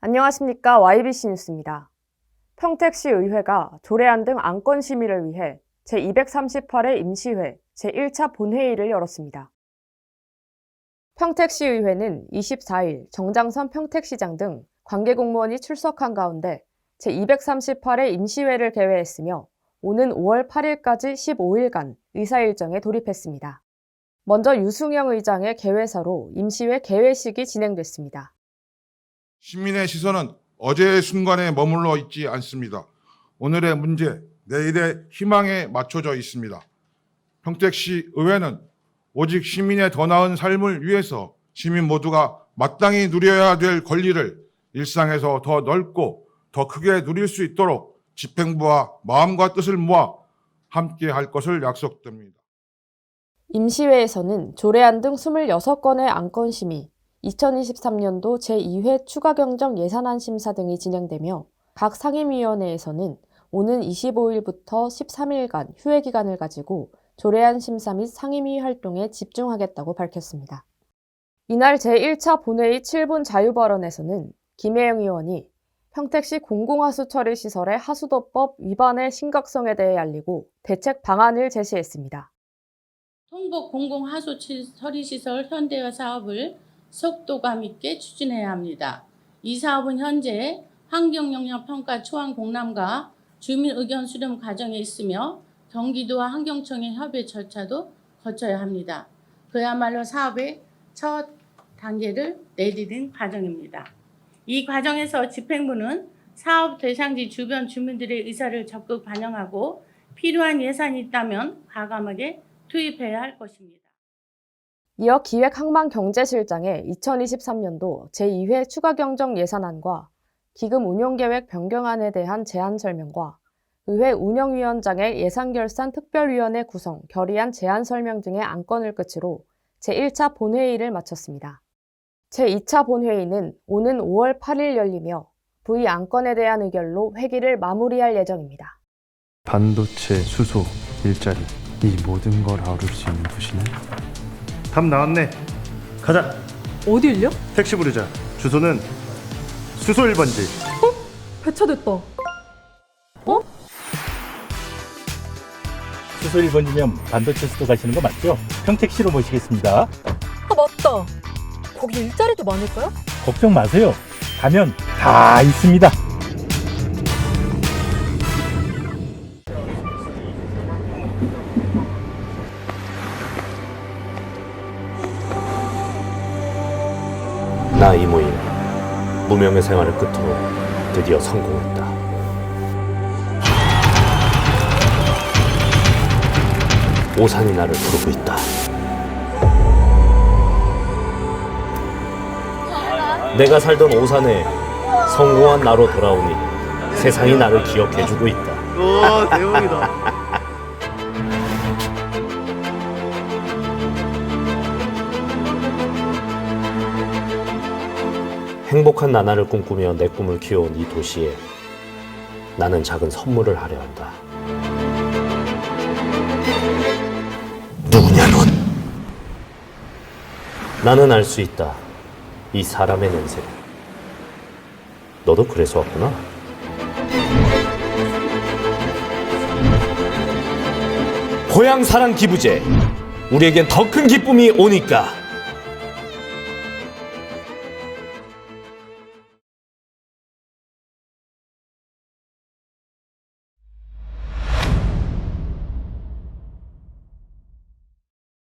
안녕하십니까. YBC 뉴스입니다. 평택시 의회가 조례안 등 안건 심의를 위해 제238회 임시회 제1차 본회의를 열었습니다. 평택시 의회는 24일 정장선 평택시장 등 관계 공무원이 출석한 가운데 제238회 임시회를 개회했으며 오는 5월 8일까지 15일간 의사 일정에 돌입했습니다. 먼저 유승영 의장의 개회사로 임시회 개회식이 진행됐습니다. 시민의 시선은 어제의 순간에 머물러 있지 않습니다. 오늘의 문제, 내일의 희망에 맞춰져 있습니다. 평택시 의회는 오직 시민의 더 나은 삶을 위해서 시민 모두가 마땅히 누려야 될 권리를 일상에서 더 넓고 더 크게 누릴 수 있도록 집행부와 마음과 뜻을 모아 함께 할 것을 약속드립니다. 임시회에서는 조례안 등 26건의 안건 심의, 2023년도 제2회 추가 경정 예산안 심사 등이 진행되며 각 상임위원회에서는 오는 25일부터 13일간 휴회 기간을 가지고 조례안 심사 및 상임위 활동에 집중하겠다고 밝혔습니다. 이날 제1차 본회의 7분 자유발언에서는 김혜영 의원이 평택시 공공하수 처리 시설의 하수도법 위반의 심각성에 대해 알리고 대책 방안을 제시했습니다. 통곡 공공하수 치- 처리 시설 현대화 사업을 속도감 있게 추진해야 합니다. 이 사업은 현재 환경영향평가 초안 공람과 주민 의견 수렴 과정에 있으며 경기도와 환경청의 협의 절차도 거쳐야 합니다. 그야말로 사업의 첫 단계를 내디딘 과정입니다. 이 과정에서 집행부는 사업 대상지 주변 주민들의 의사를 적극 반영하고 필요한 예산이 있다면 과감하게 투입해야 할 것입니다. 이어 기획항만경제실장의 2023년도 제2회 추가경정 예산안과 기금 운용계획 변경안에 대한 제안 설명과 의회 운영위원장의 예산결산 특별위원회 구성, 결의안 제안 설명 등의 안건을 끝으로 제1차 본회의를 마쳤습니다. 제2차 본회의는 오는 5월 8일 열리며 V 안건에 대한 의결로 회기를 마무리할 예정입니다. 반도체, 수소, 일자리 이 모든 걸 아우를 수 있는 도시는 답 나왔네 가자 어디일려? 택시 부르자 주소는 수소 1번지 배차됐다. 수소 1번이면 반도체 수도 가시는 거 맞죠? 평택시로 모시겠습니다. 아 맞다. 거기 일자리도 많을까요? 걱정 마세요. 가면 다 있습니다. 무명의 생활을 끝으로 드디어 성공했다. 오산이 나를 부르고 있다. 내가 살던 오산에 성공한 나로 돌아오니 세상이 나를 기억해주고 있다. 와 대박이다 행복한 나날을 꿈꾸며 내 꿈을 키워온 이 도시에 나는 작은 선물을 하려 한다. 누구냐 넌? 나는 알 수 있다. 이 사람의 냄새를. 너도 그래서 왔구나. 고향 사랑 기부제. 우리에겐 더 큰 기쁨이 오니까.